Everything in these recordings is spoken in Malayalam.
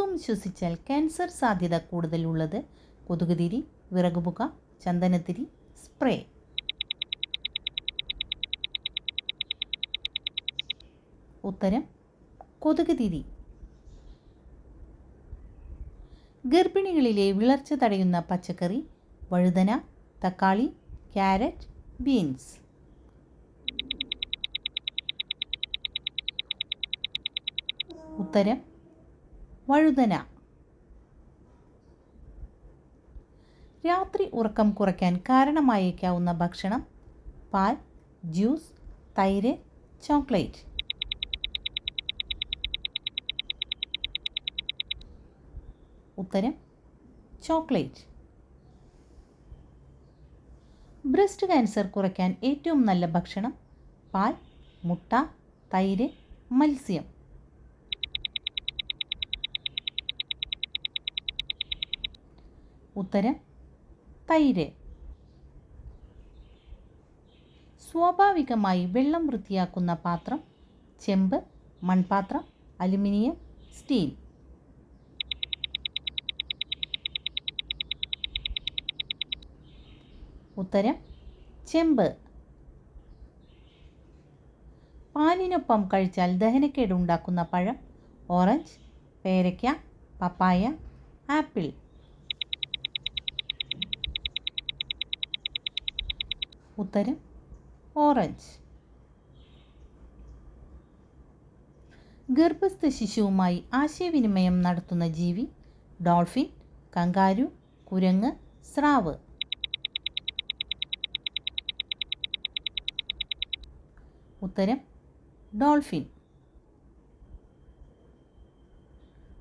ദിവസവും ശ്വസിച്ചാൽ ക്യാൻസർ സാധ്യത കൂടുതലുള്ളത് കൊതുകുതിരി വിറകുപുക ചന്ദനത്തിരി സ്പ്രേ. ഉത്തരം കൊതുകുതിരി. ഗർഭിണികളിലെ വിളർച്ച തടയുന്ന പച്ചക്കറി വഴുതന തക്കാളി ക്യാരറ്റ് ബീൻസ്. ഉത്തരം വഴുതന. രാത്രി ഉറക്കം കുറയ്ക്കാൻ കാരണമായേക്കാവുന്ന ഭക്ഷണം പാൽ ജ്യൂസ് തൈര് ചോക്ലേറ്റ്. ഉത്തരം ചോക്ലേറ്റ്. ബ്രസ്റ്റ് ക്യാൻസർ കുറയ്ക്കാൻ ഏറ്റവും നല്ല ഭക്ഷണം പാൽ മുട്ട തൈര് മത്സ്യം. ഉത്തരം തൈര്. സ്വാഭാവികമായി വെള്ളം വൃത്തിയാക്കുന്ന പാത്രം ചെമ്പ് മൺപാത്രം അലുമിനിയം സ്റ്റീൽ. ഉത്തരം ചെമ്പ്. പാലിനൊപ്പം കഴിച്ചാൽ ദഹനക്കേട് ഉണ്ടാക്കുന്ന പഴം ഓറഞ്ച് പേരയ്ക്ക പപ്പായ ആപ്പിൾ. ഉത്തരം ഓറഞ്ച്. ഗർഭസ്ഥ ശിശുവുമായി ആശയവിനിമയം നടത്തുന്ന ജീവി ഡോൾഫിൻ കങ്കാരു കുരങ്ങ് സ്രാവ്. ഉത്തരം ഡോൾഫിൻ.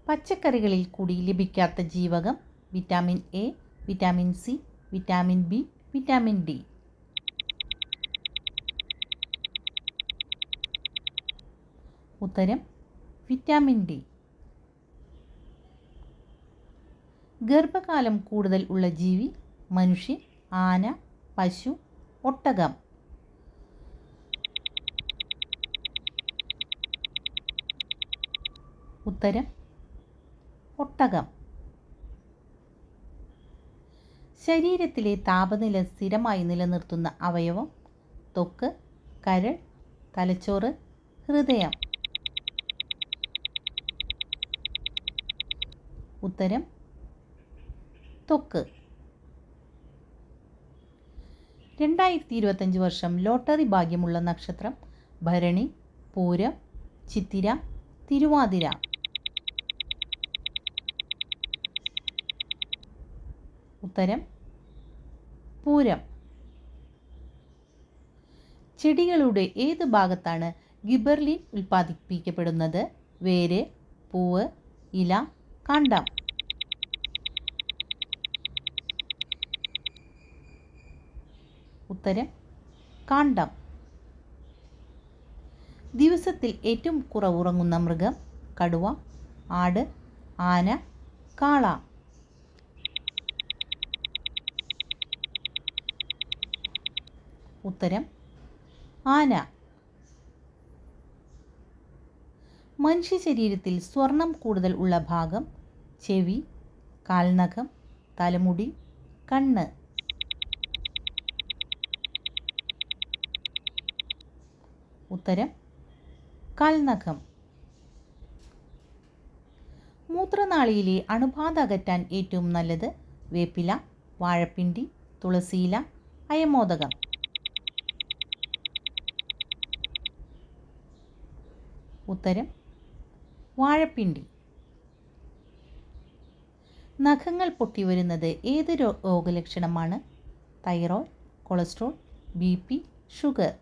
പച്ചക്കറികളിൽ കൂടി ലഭിക്കാത്ത ജീവകം vitamin A vitamin C vitamin B vitamin D. ഉത്തരം വിറ്റാമിൻ ഡി. ഗർഭകാലം കൂടുതൽ ഉള്ള ജീവി മനുഷ്യൻ ആന പശു ഒട്ടകം. ഉത്തരം ഒട്ടകം. ശരീരത്തിലെ താപനില സ്ഥിരമായി നിലനിർത്തുന്ന അവയവം തൊക്ക് കരൾ തലച്ചോറ് ഹൃദയം. ഉത്തരം തൊക്ക്. രണ്ടായിരത്തി ഇരുപത്തഞ്ച് വർഷം ലോട്ടറി ഭാഗ്യമുള്ള നക്ഷത്രം ഭരണി പൂരം ചിത്തിര തിരുവാതിര. ഉത്തരം പൂരം. ചെടികളുടെ ഏത് ഭാഗത്താണ് ഗിബർലിൻ ഉൽപ്പാദിപ്പിക്കപ്പെടുന്നത്? വേര് പൂവ് ഇല കാണ്ഡം ഉത്തരം കണ്ടം. ദിവസത്തിൽ ഏറ്റവും കുറവുറങ്ങുന്ന മൃഗം കടുവ ആട് ആന കാള. ഉത്തരം ആന. മനുഷ്യ ശരീരത്തിൽ സ്വർണം കൂടുതൽ ഉള്ള ഭാഗം ചെവി കാൽനഖം തലമുടി കണ്ണ്. ഉത്തരം കാൽനഖം. മൂത്രനാളിയിലെ അണുബാധ അകറ്റാൻ ഏറ്റവും നല്ലത് വേപ്പില വാഴപ്പിണ്ടി തുളസിയില അയമോദകം. ഉത്തരം വാഴപ്പിണ്ടി. നഖങ്ങൾ പൊട്ടി വരുന്നത് ഏത് രോഗലക്ഷണമാണ്? Thyroid cholesterol B P sugar.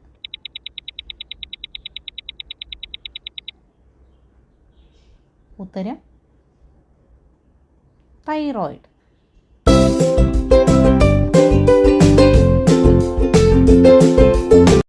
ഉത്തരം തൈറോയ്ഡ്.